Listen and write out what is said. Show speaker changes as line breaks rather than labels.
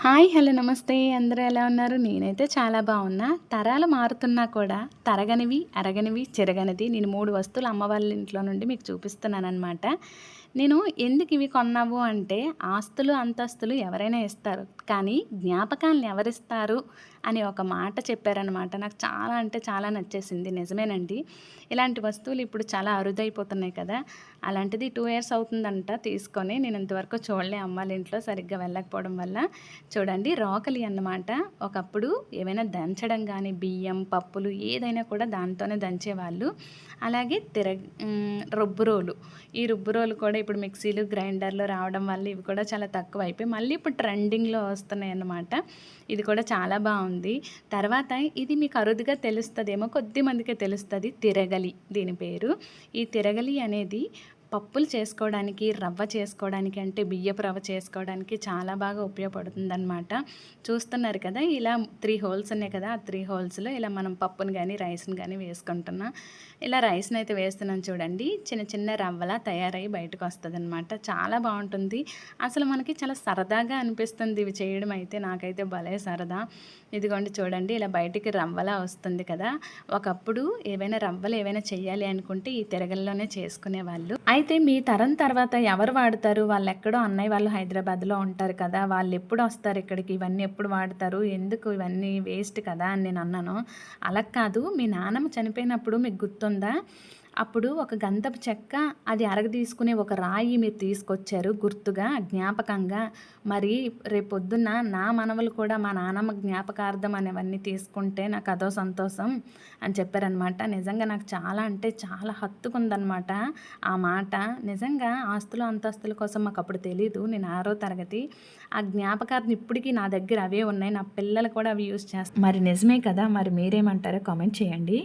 Hi hello నమస్తే. అందరూ ఎలా ఉన్నారు? నేనైతే చాలా బాగున్నా. తరాలు మారుతున్నా కూడా తరగనివి అరగనివి చెరగనిది నేను మూడు వస్తువులు అమ్మ వాళ్ళ ఇంట్లో నుండి మీకు చూపిస్తున్నాను అనమాట నేను ఎందుకు ఇవి కొన్నావు అంటే ఆస్తులు అంతస్తులు ఎవరైనా ఇస్తారు. కానీ జ్ఞాపకాలను ఎవరిస్తారు అని ఒక మాట చెప్పారనమాట నాకు చాలా అంటే చాలా నచ్చేసింది. నిజమేనండి. ఇలాంటి వస్తువులు ఇప్పుడు చాలా అరుదైపోతున్నాయి కదా. అలాంటిది టూ ఇయర్స్ అవుతుందంట. తీసుకొని నేను ఇంతవరకు చూడలే అమ్మాళ్ళ ఇంట్లో సరిగ్గా వెళ్ళకపోవడం వల్ల. చూడండి రోకలి అన్నమాట. ఒకప్పుడు ఏమైనా దంచడం కానీ బియ్యం పప్పులు ఏదైనా కూడా దాంతోనే దంచేవాళ్ళు. అలాగే తిర రుబ్బురోలు. ఈ రుబ్బురోలు కూడా ఇప్పుడు మిక్సీలు గ్రైండర్లు రావడం వల్ల ఇవి కూడా చాలా తక్కువ అయిపోయి మళ్ళీ ఇప్పుడు ట్రెండింగ్లో వస్తున్నాయి అన్నమాట ఇది కూడా చాలా బాగుంది. తర్వాత ఇది మీకు అరుదుగా తెలుస్తుందేమో కొద్ది మందికే తెలుస్తుంది తిరగలి దీని పేరు. ఈ తిరగలి అనేది పప్పులు చేసుకోవడానికి రవ్వ చేసుకోవడానికి అంటే బియ్యపు రవ్వ చేసుకోవడానికి చాలా బాగా ఉపయోగపడుతుందన్నమాట. చూస్తున్నారు కదా ఇలా త్రీ హోల్స్ ఉన్నాయి కదా ఆ త్రీ హోల్స్లో ఇలా మనం పప్పును కానీ రైస్ని కానీ వేసుకుంటున్నాం. ఇలా రైస్ని అయితే వేస్తున్నాం చూడండి చిన్న చిన్న రవ్వలా తయారై బయటకు వస్తుంది అనమాట చాలా బాగుంటుంది. అసలు మనకి చాలా సరదాగా అనిపిస్తుంది ఇవి చేయడం అయితే నాకైతే భలే సరదా. ఇదిగోండి చూడండి ఇలా బయటికి రవ్వలా వస్తుంది కదా. ఒకప్పుడు ఏవైనా రవ్వలు ఏవైనా చేయాలి అనుకుంటే ఈ తిరగల్లోనే చేసుకునేవాళ్ళు. అయితే మీ తరం తర్వాత ఎవరు వాడతారు? వాళ్ళు ఎక్కడో అన్నయ్య వాళ్ళు హైదరాబాద్లో ఉంటారు కదా వాళ్ళు ఎప్పుడు వస్తారు ఇక్కడికి? ఇవన్నీ ఎప్పుడు వాడతారు? ఎందుకు ఇవన్నీ వేస్ట్ కదా అని నేను అన్నాను. అలా కాదు మీ నాన్నమ్మ చనిపోయినప్పుడు మీకు గుర్తుందా? అప్పుడు ఒక గంధపు చెక్క అది అరగ తీసుకునే ఒక రాయి మీరు తీసుకొచ్చారు గుర్తుగా జ్ఞాపకంగా. మరి రేపొద్దున నా మనవలు కూడా మా నాన్నమ్మ జ్ఞాపకార్థం అనేవన్నీ తీసుకుంటే నాకు అదో సంతోషం అని చెప్పారనమాట నిజంగా నాకు చాలా అంటే చాలా హత్తుకుందనమాట ఆ మాట. నిజంగా ఆస్తులు అంతస్తుల కోసం మాకు అప్పుడు తెలీదు నేను ఆరో తరగతి. ఆ జ్ఞాపకార్థం ఇప్పటికీ నా దగ్గర అవే ఉన్నాయి నా పిల్లలు కూడా అవి యూజ్ చేస్తాను మరి నిజమే కదా మరి మీరేమంటారో కామెంట్ చేయండి.